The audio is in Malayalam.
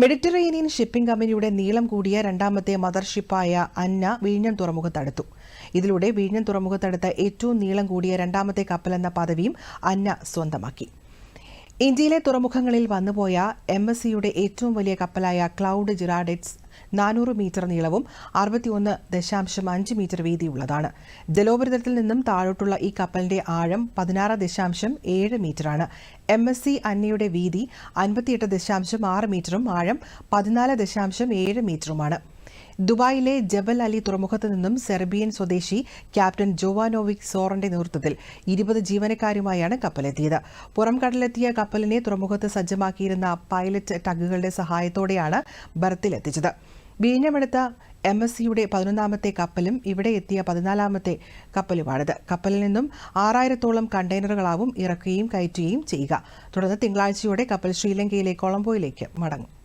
മെഡിറ്ററേനിയൻ ഷിപ്പിംഗ് കമ്പനിയുടെ നീളം കൂടിയ രണ്ടാമത്തെ മദർഷിപ്പായ അന്ന വിഴിഞ്ഞം തുറമുഖത്തടുത്തു. ഇതിലൂടെ വിഴിഞ്ഞം തുറമുഖത്തടുത്ത ഏറ്റവും നീളം കൂടിയ രണ്ടാമത്തെ കപ്പലെന്ന പദവിയും അന്ന സ്വന്തമാക്കി. ഇന്ത്യയിലെ തുറമുഖങ്ങളിൽ വന്നുപോയ എം എസ് സിയുടെ ഏറ്റവും വലിയ കപ്പലായ ക്ലൗഡ് ജിറാഡെറ്റ്സ് നാനൂറ് മീറ്റർ നീളവും അറുപത്തിയൊന്ന് ദശാംശം അഞ്ച് മീറ്റർ വീതിയുള്ളതാണ്. ജലോപരിതലത്തിൽ നിന്നും താഴോട്ടുള്ള ഈ കപ്പലിന്റെ ആഴം പതിനാറ് ദശാംശം ഏഴ് മീറ്ററാണ്. എം എസ് സി അന്നയുടെ വീതി അൻപത്തിയെട്ട് ദശാംശം ആറ് മീറ്ററും ആഴം പതിനാല് ദശാംശം ഏഴ് മീറ്ററുമാണ്. ദുബായിലെ ജബൽ അലി തുറമുഖത്ത് നിന്നും സെർബിയൻ സ്വദേശി ക്യാപ്റ്റൻ ജോവാനോവിക് സോറന്റെ നേതൃത്വത്തിൽ ഇരുപത് ജീവനക്കാരുമായാണ് കപ്പലെത്തിയത്. പുറം കടലെത്തിയ കപ്പലിനെ തുറമുഖത്ത് സജ്ജമാക്കിയിരുന്ന പൈലറ്റ് ടഗുകളുടെ സഹായത്തോടെയാണ് ബർത്തിലെത്തിച്ചത്. വീഞ്ഞമെടുത്ത എം എസ് സിയുടെ പതിനൊന്നാമത്തെ കപ്പലും ഇവിടെ എത്തിയ പതിനാലാമത്തെ കപ്പലുമാണിത്. കപ്പലിൽ നിന്നും ആറായിരത്തോളം കണ്ടെയ്നറുകളാവും ഇറക്കുകയും കയറ്റുകയും ചെയ്യുക. തുടർന്ന് തിങ്കളാഴ്ചയോടെ കപ്പൽ ശ്രീലങ്കയിലെ കൊളംബോയിലേക്ക് മടങ്ങും.